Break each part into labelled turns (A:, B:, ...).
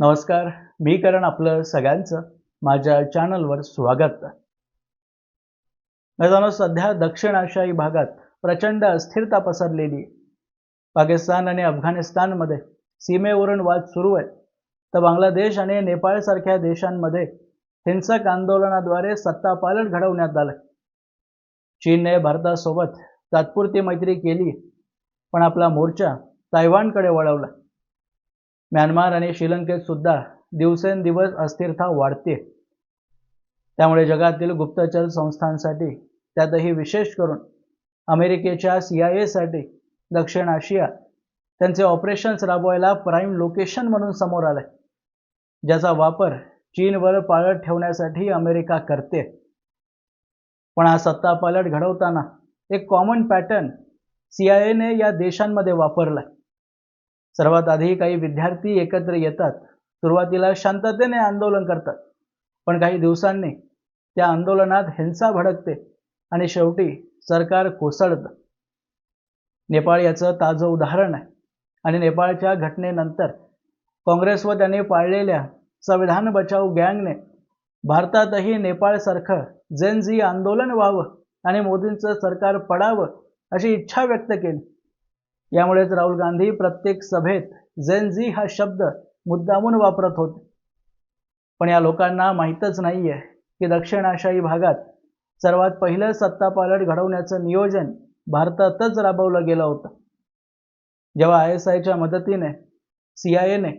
A: नमस्कार मी करण आपलं सगळ्यांचं माझ्या चॅनलवर स्वागत. मित्रांनो सध्या दक्षिण आशियाई भागात प्रचंड अस्थिरता पसरलेली पाकिस्तान आणि अफगाणिस्तानमध्ये सीमेवरून वाद सुरू आहे तर बांगलादेश आणि नेपाळसारख्या देशांमध्ये हिंसक आंदोलनाद्वारे सत्तापालन घडवण्यात आलं चीनने भारतासोबत तात्पुरती मैत्री केली पण आपला मोर्चा तायवानकडे वळवला. म्यानमार आणि श्रीलंकेत सुद्धा दिवसेंदिवस अस्थिरता वाढते. त्यामुळे जगातील गुप्तचर संस्थांसाठी त्यातही विशेष करून अमेरिकेच्या सी आय एसाठी दक्षिण आशिया त्यांचे ऑपरेशन्स राबवायला प्राईम लोकेशन म्हणून समोर आलंय ज्याचा वापर चीनवर पाळत ठेवण्यासाठी अमेरिका करते. पण हा सत्ता पालट घडवताना एक कॉमन पॅटर्न सी आय एने या देशांमध्ये वापरलाय. सर्वात आधी काही विद्यार्थी एकत्र येतात सुरुवातीला शांततेने आंदोलन करतात. पण काही दिवसांनी त्या आंदोलनात हिंसा भडकते आणि शेवटी सरकार कोसळतं. नेपाळ याचं ताजं उदाहरण आहे. आणि नेपाळच्या घटनेनंतर काँग्रेस व त्याने पाळलेल्या संविधान बचाव गँगने भारतातही नेपाळसारखं जेनझी आंदोलन व्हावं आणि मोदींचं सरकार पडावं अशी इच्छा व्यक्त केली. यामुळेच राहुल गांधी प्रत्येक सभेत जेनझी हा शब्द मुद्दामून वापरत होते. पण या लोकांना माहीतच नाहीये की दक्षिण आशियाई भागात सर्वात पहिलं सत्तापालट घडवण्याचं नियोजन भारतातच राबवलं गेलं होतं. जेव्हा आय एस आयच्या मदतीने सी आय एने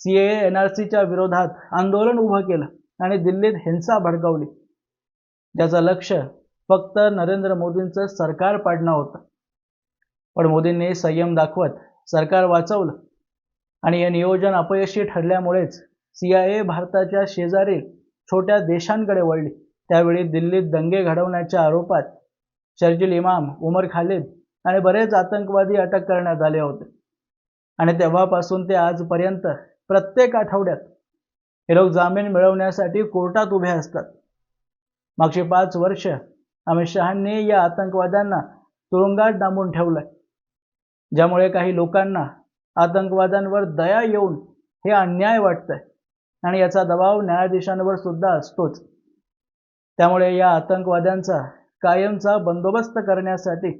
A: सी ए एन आर सीच्या विरोधात आंदोलन उभं केलं आणि दिल्लीत हिंसा भडकवली ज्याचं लक्ष फक्त नरेंद्र मोदींचं सरकार पाडणं होतं. पण मोदींनी संयम दाखवत सरकार वाचवलं. आणि हे नियोजन अपयशी ठरल्यामुळेच सी आय ए भारताच्या शेजारील छोट्या देशांकडे वळली. त्यावेळी दिल्लीत दंगे घडवण्याच्या आरोपात शर्जिल इमाम उमर खालिद आणि बरेच आतंकवादी अटक करण्यात आले होते. आणि तेव्हापासून ते आजपर्यंत प्रत्येक आठवड्यात हे लोक जामीन मिळवण्यासाठी कोर्टात उभे असतात. मागची पाच वर्ष अमित शहांनी या आतंकवाद्यांना तुरुंगात डांबून ठेवलंय. ज्यामुळे काही लोकांना आतंकवाद्यांवर दया येऊन हे अन्याय वाटतंय. आणि याचा दबाव न्यायाधीशांवर सुद्धा असतोच. त्यामुळे या आतंकवाद्यांचा कायमचा बंदोबस्त करण्यासाठी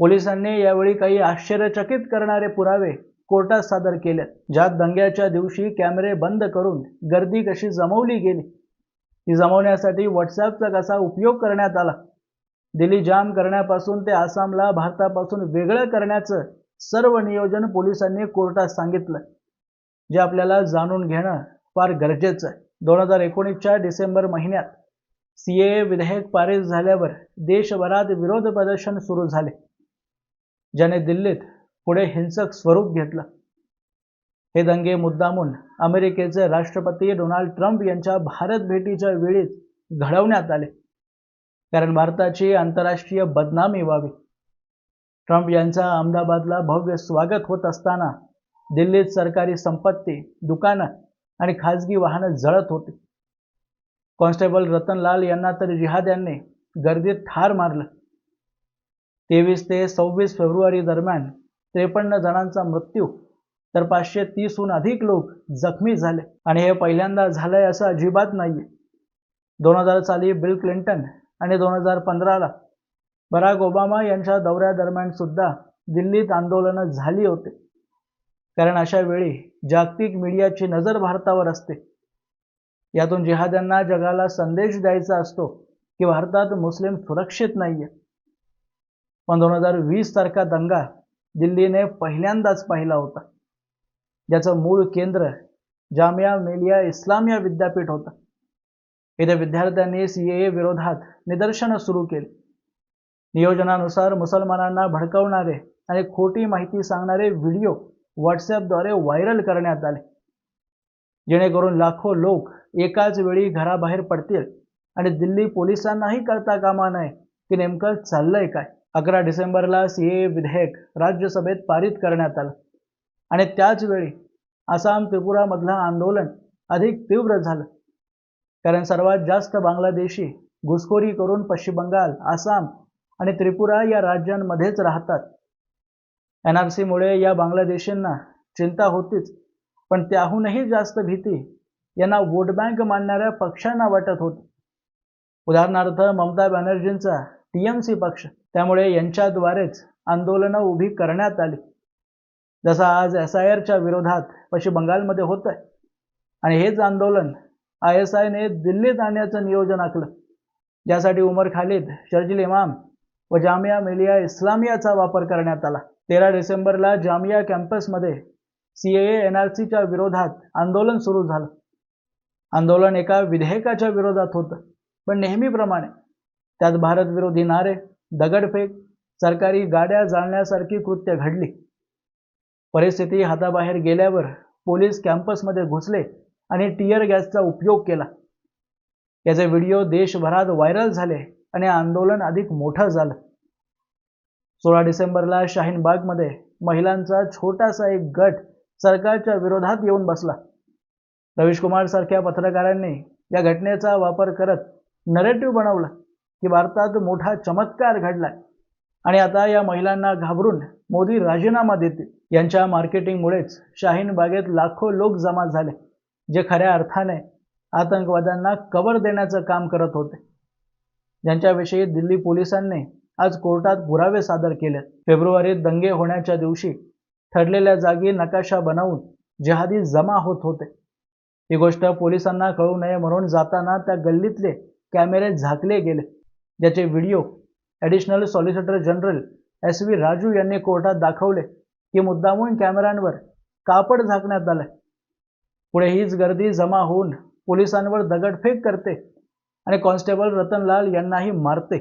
A: पोलिसांनी यावेळी काही आश्चर्यचकित करणारे पुरावे कोर्टात सादर केले ज्यात दंग्याच्या दिवशी कॅमेरे बंद करून गर्दी कशी जमवली गेली ती जमवण्यासाठी व्हॉट्सॲपचा कसा उपयोग करण्यात आला दिल्ली जाम करण्यापासून ते आसामला भारतापासून वेगळं करण्याचं सर्व नियोजन पोलिसांनी कोर्टात सांगितलं जे आपल्याला जाणून घेणं फार गरजेचं आहे. दोन हजार एकोणीसच्या डिसेंबर महिन्यात सी ए विधेयक पारित झाल्यावर देशभरात विरोध प्रदर्शन सुरू झाले ज्याने दिल्लीत पुढे हिंसक स्वरूप घेतलं. हे दंगे मुद्दामून अमेरिकेचे राष्ट्रपती डोनाल्ड ट्रम्प यांच्या भारत भेटीच्या वेळीच घडवण्यात आले. कारण भारताची आंतरराष्ट्रीय बदनामी व्हावी. ट्रम्प यांचा अहमदाबादला भव्य स्वागत होत असताना दिल्लीत सरकारी संपत्ती दुकानं आणि खाजगी वाहनं जळत होती. कॉन्स्टेबल रतनलाल यांना तर जिहाद यांनी गर्दीत ठार मारलं. तेवीस ते सव्वीस फेब्रुवारी दरम्यान त्रेपन्न जणांचा मृत्यू तर पाचशे तीसहून अधिक लोक जखमी झाले. आणि हे पहिल्यांदा झालंय असं अजिबात नाहीये. दोन हजार साली बिल क्लिंटन आणि दोन हजार पंधराला बराक ओबामा यांच्या दौऱ्यादरम्यान सुद्धा दिल्लीत आंदोलनं झाली होती. कारण अशा वेळी जागतिक मीडियाची नजर भारतावर असते. यातून जिहाद्यांना जगाला संदेश द्यायचा असतो की भारतात मुस्लिम सुरक्षित नाहीये. पण दोन हजार वीस सारखा दंगा दिल्लीने पहिल्यांदाच पाहिला होता. ज्याचं मूळ केंद्र जामिया मेलिया इस्लामिया विद्यापीठ होतं. येथे विद्यार्थ्यांनी सी ए विरोधात निदर्शनं सुरू केली. नियोजनानुसार मुसलमानांना भडकवणारे आणि खोटी माहिती सांगणारे व्हिडिओ व्हॉट्सॲपद्वारे व्हायरल करण्यात आले. जेणेकरून लाखो लोक एकाच वेळी घराबाहेर पडतील आणि दिल्ली पोलिसांनाही कळता कामा नये की नेमकं चाललंय काय. अकरा डिसेंबरला सी ए विधेयक राज्यसभेत पारित करण्यात आलं. आणि त्याच वेळी आसाम त्रिपुरामधलं आंदोलन अधिक तीव्र झालं. कारण सर्वात जास्त बांगलादेशी घुसखोरी करून पश्चिम बंगाल आसाम आणि त्रिपुरा या राज्यांमध्येच राहतात. एन आर सीमुळे या बांगलादेशींना चिंता होतीच पण त्याहूनही जास्त भीती यांना वोट बँक मानणाऱ्या पक्षांना वाटत होती. उदाहरणार्थ ममता बॅनर्जींचा टीएमसी पक्ष त्यामुळे यांच्याद्वारेच आंदोलनं उभी करण्यात आली. जसं आज एस आय आरच्या विरोधात पश्चिम बंगालमध्ये होत आहे आणि हेच आंदोलन आय एस आयने दिल्लीत आणण्याचं नियोजन आखलं. ज्यासाठी उमर खालिद शर्जिल इमाम व जामिया मिलिया इस्लामियाचा वापर करण्यात आला. तेरा डिसेंबरला जामिया कॅम्पसमध्ये सी ए एन आर सीच्या विरोधात आंदोलन सुरू झालं. आंदोलन एका विधेयकाच्या विरोधात होतं. पण नेहमीप्रमाणे त्यात भारतविरोधी नारे दगडफेक सरकारी गाड्या जाळण्यासारखी कृत्य घडली. परिस्थिती हाताबाहेर गेल्यावर पोलीस कॅम्पसमध्ये घुसले. आणि टियर गॅसचा उपयोग केला. याचे व्हिडिओ देशभरात व्हायरल झाले आणि आंदोलन अधिक मोठं झालं. सोळा डिसेंबरला शाहीनबागमध्ये महिलांचा छोटासा एक गट सरकारच्या विरोधात येऊन बसला. रवीश कुमार सारख्या पत्रकारांनी या घटनेचा वापर करत नरेटिव्ह बनवला की भारतात मोठा चमत्कार घडलाय आणि आता या महिलांना घाबरून मोदी राजीनामा देतील. यांच्या मार्केटिंगमुळेच शाहीन बागेत लाखो लोक जमा झाले. जे खऱ्या अर्थाने आतंकवाद्यांना कवर देण्याचं काम करत होते. ज्यांच्याविषयी दिल्ली पोलिसांनी आज कोर्टात पुरावे सादर केलेत. फेब्रुवारीत दंगे होण्याच्या दिवशी ठरलेल्या जागी नकाशा बनवून जिहादी जमा होत होते. ही गोष्ट पोलिसांना कळू नये म्हणून जाताना त्या गल्लीतले कॅमेरे झाकले गेले. ज्याचे video additional solicitor general S V Raju यांनी कोर्टात दाखवले. की मुद्दामून कॅमेऱ्यांवर कापड झाकण्यात आलंय. पुढे हीच गर्दी जमा होऊन पोलिसांवर दगडफेक करते आणि कॉन्स्टेबल रतनलाल यांनाही मारते.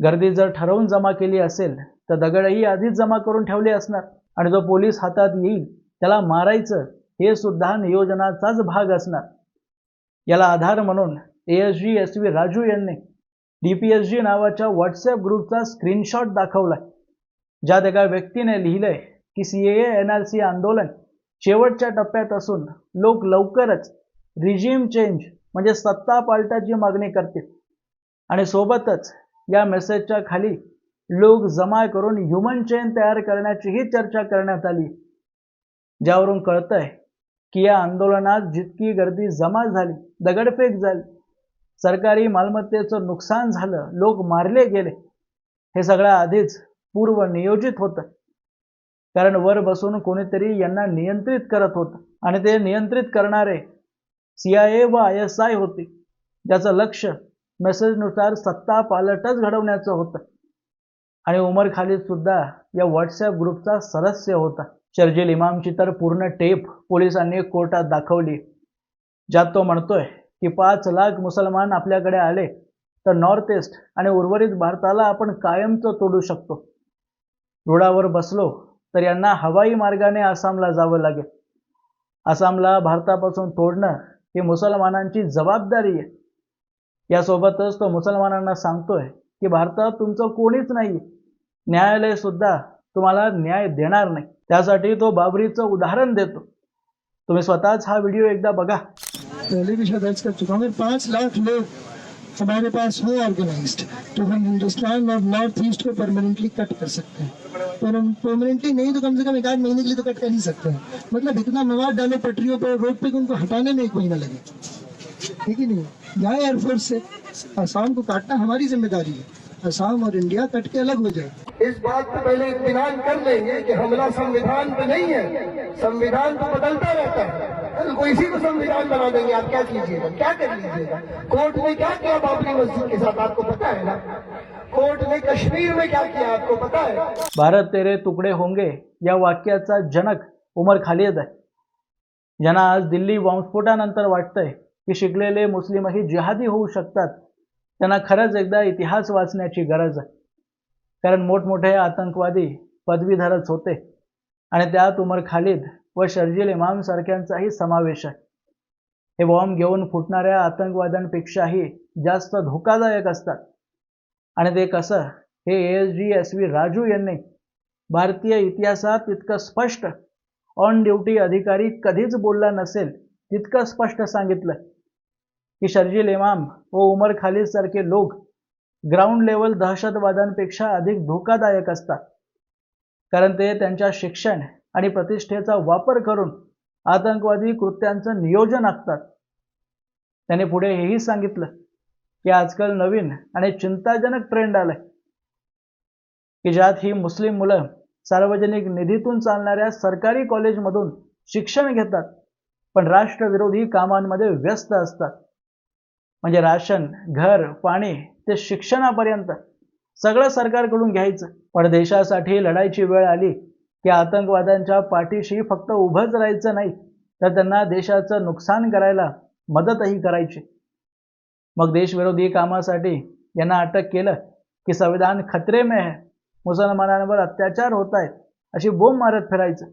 A: गर्दी जर ठरवून जमा केली असेल तर दगडही आधीच जमा करून ठेवले असणार आणि जो पोलीस हातात येईल त्याला मारायचं हे सुद्धा नियोजनाचाच भाग असणार. याला आधार म्हणून S G S V Raju यांनी डी पी एस जी नावाच्या व्हॉट्सअप ग्रुपचा स्क्रीनशॉट दाखवलाय. ज्यात एका व्यक्तीने लिहिलंय की C A N R C आंदोलन शेवटच्या टप्प्यात असून लोक लवकरच रिजिम चेंज म्हणजे सत्ता पालटाची मागणी करतील. आणि सोबतच या मेसेजच्या खाली लोक जमा करून ह्युमन चेन तयार करण्याचीही चर्चा करण्यात आली. ज्यावरून कळतंय की या आंदोलनात जितकी गर्दी जमा झाली दगडफेक झाली सरकारी मालमत्तेचं नुकसान झालं लोक मारले गेले हे सगळं आधीच पूर्व नियोजित होतं. कारण वर बसून कोणीतरी यांना नियंत्रित करत होतं. आणि ते नियंत्रित करणारे सी आय ए व आय एस आय होते. ज्याचं लक्ष मेसेजनुसार सत्ता पालटच घडवण्याचं होतं. आणि उमर खालीद सुद्धा या व्हॉट्सअप ग्रुपचा सदस्य होता. शर्जिल इमामची तर पूर्ण टेप पोलिसांनी कोर्टात दाखवली. ज्यात तो म्हणतोय की पाच लाख मुसलमान आपल्याकडे आले तर नॉर्थ ईस्ट आणि उर्वरित भारताला आपण कायमचं तोडू शकतो. रुळावर बसलो तर यांना हवाई मार्गाने आसामला जावं लागेल. आसामला भारतापासून तोडणं ही मुसलमानांची जबाबदारी आहे. यासोबतच तो मुसलमानांना सांगतोय की भारतात तुमचं कोणीच नाही. न्यायालय सुद्धा तुम्हाला न्याय देणार नाही. त्यासाठी तो बाबरीचं उदाहरण देतो. तुम्ही स्वतःच हा व्हिडिओ एकदा बघा.
B: पहले भी शायद कर चुका हूँ। अगर लाख लोग हमारे पास हो ऑर्गेनाइज्ड तो हम हिंदुस्तान और नॉर्थ ईस्ट को परमानेंटली कट कर सकते हैं। पर परमानेंटली नहीं तो कम से कम एक आध महीने के लिए तो कट कर ही सकते हैं। मतलब इतना मवाद डालो पटरियों पर, रोड पे कि उनको हटाने में एक महीना लगे। ठीक है नहीं? जाए एयरफोर्स से। आसाम को काटना हमारी ज़िम्मेदारी है। आसाम और इंडिया कट के अलग हो जाए।
C: इस बात को पहले इत्मीनान कर लेंगे कि हमला संविधान पे नहीं है। संविधान तो बदलता रहता है। को इसी को संविधान बना देंगे आप क्या कीजिएगा? क्या कर लीजिएगा? कोर्ट ने क्या किया बाबरी मस्जिद के साथ? आपको पता है ना? कोर्ट ने कश्मीर में क्या किया आपको पता है?
A: भारत तेरे तुकडे होंगे या वाक्याचा जनक उमर खालिद आहे ज्यांना आज दिल्ली बॉम्बस्फोटानंतर वाटतंय की शिकलेले मुस्लिमही जिहादी होऊ शकतात. त्यांना खरंच एकदा इतिहास वाचण्याची गरज आहे. कारण मोठमोठे आतंकवादी पदवीधरच होते. आणि त्यात उमर खालिद व शर्जील इमाम सारख्यांचाही समावेश आहे. हे बॉम्ब घेऊन फुटणाऱ्या आतंकवाद्यांपेक्षाही जास्त धोकादायक असतात. आणि ते कसं? हे S G S V Raju यांनी भारतीय इतिहासात इतकं स्पष्ट ऑन ड्युटी अधिकारी कधीच बोलला नसेल तितकं स्पष्ट सांगितलं. की शर्जील इमाम व उमर खालिद सारखे लोक ग्राउंड लेवल दहशतवाद्यांपेक्षा अधिक धोकादायक असतात. कारण ते त्यांच्या शिक्षण आणि प्रतिष्ठेचा वापर करून आतंकवादी कृत्यांचं नियोजन आखतात. त्याने पुढे हेही सांगितलं की आजकाल नवीन आणि चिंताजनक ट्रेंड आलाय. की ज्यात ही मुस्लिम मुलं सार्वजनिक निधीतून चालणाऱ्या सरकारी कॉलेजमधून शिक्षण घेतात पण राष्ट्रविरोधी कामांमध्ये व्यस्त असतात. म्हणजे राशन घर पाणी ते शिक्षणापर्यंत सगळं सरकारकडून घ्यायचं. पण देशासाठी लढायची वेळ आली की आतंकवाद्यांच्या पाठीशी फक्त उभंच राहायचं नाही तर त्यांना देशाचं नुकसान करायला मदतही करायची. मग देशविरोधी कामासाठी यांना अटक केलं की संविधान खतरे में है मुसलमानांवर अत्याचार होत आहेत अशी बोंब मारत फिरायचं.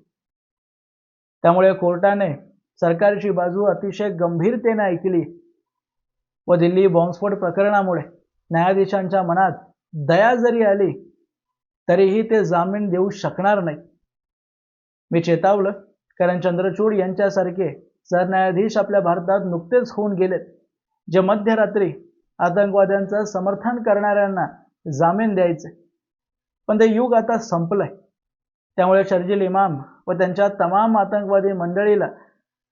A: त्यामुळे कोर्टाने सरकारची बाजू अतिशय गंभीरतेने ऐकली व दिल्ली बॉम्बस्फोट प्रकरणामुळे न्यायाधीशांच्या मनात दया जरी आली तरीही ते जामीन देऊ शकणार नाही मी चेतावलं कारण चंद्रचूड यांच्यासारखे सरन्यायाधीश आपल्या भारतात नुकतेच होऊन गेलेत जे मध्यरात्री आतंकवाद्यांचं समर्थन करणाऱ्यांना जामीन द्यायचे. पण ते युग आता संपलंय. त्यामुळे शर्जिल इमाम व त्यांच्या तमाम आतंकवादी मंडळीला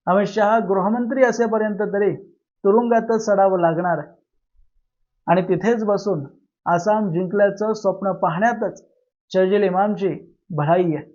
A: अमित शहा गृहमंत्री असेपर्यंत तरी तुरुंगातच सडावं लागणार आहे. आणि तिथेच बसून आसाम जिंकल्याचं स्वप्न पाहण्यातच शर्जिल इमामची भलाई आहे.